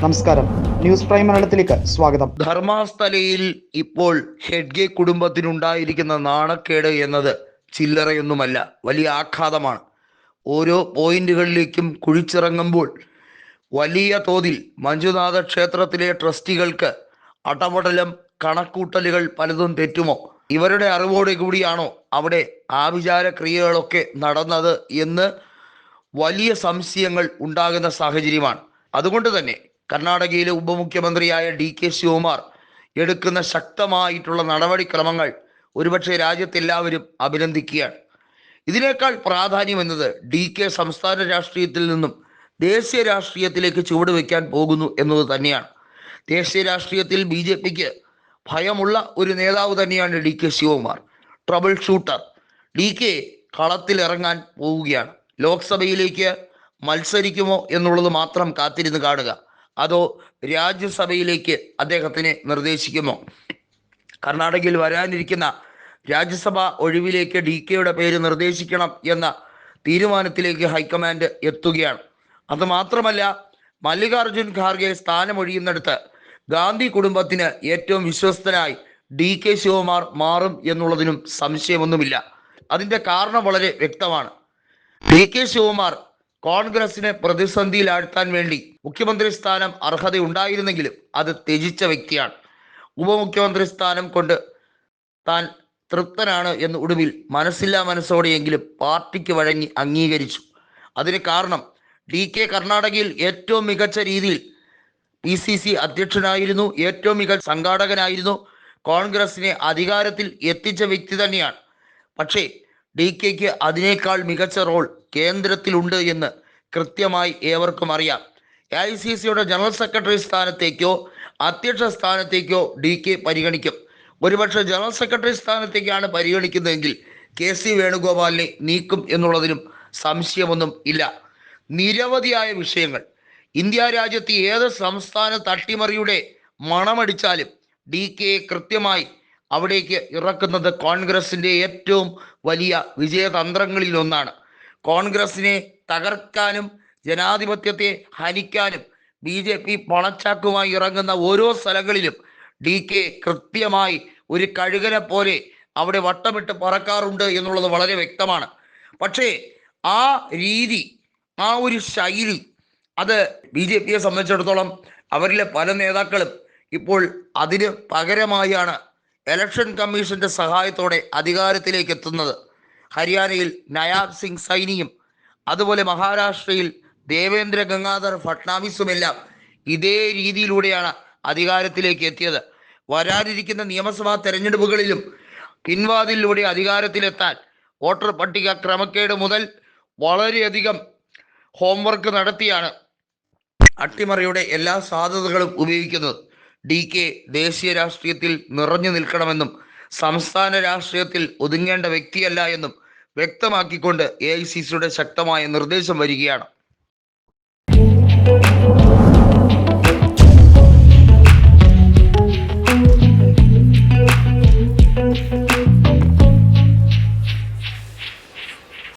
നമസ്കാരം. News prime മലയാളത്തിലേക്ക് സ്വാഗതം. ധർമാസ്ഥലയിൽ ഇപ്പോൾ ഹെഡ്ഗെ കുടുംബത്തിനുണ്ടായിരിക്കുന്ന നാണക്കേട് എന്നത് ചില്ലറയൊന്നുമല്ല വലിയ ആഘാതമാണ്. ഓരോ പോയിന്റുകളിലേക്കും കുഴിച്ചിറങ്ങുമ്പോൾ വലിയ തോതിൽ മഞ്ജുനാഥ ക്ഷേത്രത്തിലെ ട്രസ്റ്റികൾക്ക് അടപടലം കണക്കൂട്ടലുകൾ പലതും തെറ്റുമോ? ഇവരുടെ അറിവോടെ കൂടിയാണോ അവിടെ ആഭിചാര ക്രിയകളൊക്കെ നടന്നത് എന്ന് വലിയ സംശയങ്ങൾ ഉണ്ടാകുന്ന സാഹചര്യമാണ്. അതുകൊണ്ട് തന്നെ കർണാടകയിലെ ഉപമുഖ്യമന്ത്രിയായ ഡി കെ ശിവകുമാർ എടുക്കുന്ന ശക്തമായിട്ടുള്ള നടപടിക്രമങ്ങൾ ഒരുപക്ഷെ രാജ്യത്തെല്ലാവരും അഭിനന്ദിക്കുകയാണ്. ഇതിനേക്കാൾ പ്രാധാന്യം എന്നത് ഡി കെ സംസ്ഥാന രാഷ്ട്രീയത്തിൽ നിന്നും ദേശീയ രാഷ്ട്രീയത്തിലേക്ക് ചുവട് വയ്ക്കാൻ പോകുന്നു എന്നത് തന്നെയാണ്. ദേശീയ രാഷ്ട്രീയത്തിൽ ബി ജെ പിക്ക് ഭയമുള്ള ഒരു നേതാവ് തന്നെയാണ് D K Shivakumar trouble shooter. D K കളത്തിൽ ഇറങ്ങാൻ പോവുകയാണ്. ലോക്സഭയിലേക്ക് മത്സരിക്കുമോ എന്നുള്ളത് മാത്രം കാത്തിരുന്ന് കാണുക. അതോ രാജ്യസഭയിലേക്ക് അദ്ദേഹത്തിനെ നിർദ്ദേശിക്കുമോ? കർണാടകയിൽ വരാനിരിക്കുന്ന രാജ്യസഭ ഒഴിവിലേക്ക് ഡി കെയുടെ പേര് നിർദ്ദേശിക്കണം എന്ന തീരുമാനത്തിലേക്ക് ഹൈക്കമാൻഡ് എത്തുകയാണ്. അത് മാത്രമല്ല മല്ലികാർജുൻ ഖാർഗെ സ്ഥാനമൊഴിയുന്നിടത്ത് ഗാന്ധി കുടുംബത്തിന് ഏറ്റവും വിശ്വസ്തനായി ഡി കെ ശിവകുമാർ മാറും എന്നുള്ളതിനും സംശയമൊന്നുമില്ല. അതിന്റെ കാരണം വളരെ വ്യക്തമാണ്. ഡി കെ ശിവകുമാർ കോൺഗ്രസിനെ പ്രതിസന്ധിയിലാഴ്ത്താൻ വേണ്ടി മുഖ്യമന്ത്രി സ്ഥാനം അർഹതയുണ്ടായിരുന്നെങ്കിലും അത് ത്യജിച്ച വ്യക്തിയാണ്. ഉപമുഖ്യമന്ത്രി സ്ഥാനം കൊണ്ട് താൻ തൃപ്തനാണ് എന്ന് ഒടുവിൽ മനസ്സില്ലാ മനസ്സോടെയെങ്കിലും പാർട്ടിക്ക് വഴങ്ങി അംഗീകരിച്ചു. അതിന് കാരണം ഡി കെ കർണാടകയിൽ ഏറ്റവും മികച്ച രീതിയിൽ പി സി സി അധ്യക്ഷനായിരുന്നു ഏറ്റവും മികച്ച സംഘാടകനായിരുന്നു കോൺഗ്രസിനെ അധികാരത്തിൽ എത്തിച്ച വ്യക്തി തന്നെയാണ്. പക്ഷേ ഡി കെക്ക് അതിനേക്കാൾ മികച്ച റോൾ കേന്ദ്രത്തിലുണ്ട് എന്ന് കൃത്യമായി ഏവർക്കും അറിയാം. എ ഐ സി സിയുടെ ജനറൽ സെക്രട്ടറി സ്ഥാനത്തേക്കോ അധ്യക്ഷ സ്ഥാനത്തേക്കോ ഡി കെ പരിഗണിക്കും. ഒരുപക്ഷെ ജനറൽ സെക്രട്ടറി സ്ഥാനത്തേക്കാണ് പരിഗണിക്കുന്നതെങ്കിൽ കെ സി വേണുഗോപാലിനെ നീക്കും എന്നുള്ളതിനും സംശയമൊന്നും ഇല്ല. നിരവധിയായ വിഷയങ്ങൾ. ഇന്ത്യ രാജ്യത്ത് ഏത് സംസ്ഥാന തട്ടിമറിയുടെ മണമടിച്ചാലും ഡി കെ കൃത്യമായി അവിടേക്ക് ഇറക്കുന്നത് കോൺഗ്രസിന്റെ ഏറ്റവും വലിയ വിജയതന്ത്രങ്ങളിൽ ഒന്നാണ്. കോൺഗ്രസിനെ തകർക്കാനും ജനാധിപത്യത്തെ ഹനിക്കാനും ബി ജെ പി പണച്ചാക്കുമായി ഇറങ്ങുന്ന ഓരോ സ്ഥലങ്ങളിലും ഡി കെ കൃത്യമായി ഒരു കഴുകനെ പോലെ അവിടെ വട്ടമിട്ട് പറക്കാറുണ്ട് എന്നുള്ളത് വളരെ വ്യക്തമാണ്. പക്ഷേ ആ രീതി ആ ഒരു ശൈലി അത് ബി ജെ പിയെ സംബന്ധിച്ചിടത്തോളം അവരിലെ പല നേതാക്കളും ഇപ്പോൾ അതിന് പകരമായാണ് ഇലക്ഷൻ കമ്മീഷന്റെ സഹായത്തോടെ അധികാരത്തിലേക്ക് എത്തുന്നത്. ഹരിയാനയിൽ നയാബ് സിംഗ് സൈനിയും അതുപോലെ മഹാരാഷ്ട്രയിൽ ദേവേന്ദ്ര ഗംഗാധർ ഫട്നാവിസുമെല്ലാം ഇതേ രീതിയിലൂടെയാണ് അധികാരത്തിലേക്ക് എത്തിയത്. വരാനിരിക്കുന്ന നിയമസഭാ തെരഞ്ഞെടുപ്പുകളിലും പിൻവാതിലൂടെ അധികാരത്തിലെത്താൻ വോട്ടർ പട്ടിക ക്രമക്കേട് മുതൽ വളരെയധികം ഹോംവർക്ക് നടത്തിയാണ് അട്ടിമറിയുടെ എല്ലാ സാധ്യതകളും ഉപയോഗിക്കുന്നത്. ഡി കെ ദേശീയ രാഷ്ട്രീയത്തിൽ നിറഞ്ഞു നിൽക്കണമെന്നും സംസ്ഥാന രാഷ്ട്രീയത്തിൽ ഒതുങ്ങേണ്ട വ്യക്തിയല്ല എന്നും വ്യക്തമാക്കിക്കൊണ്ട് എ ഐ സി സിയുടെ ശക്തമായ നിർദ്ദേശം വരികയാണ്.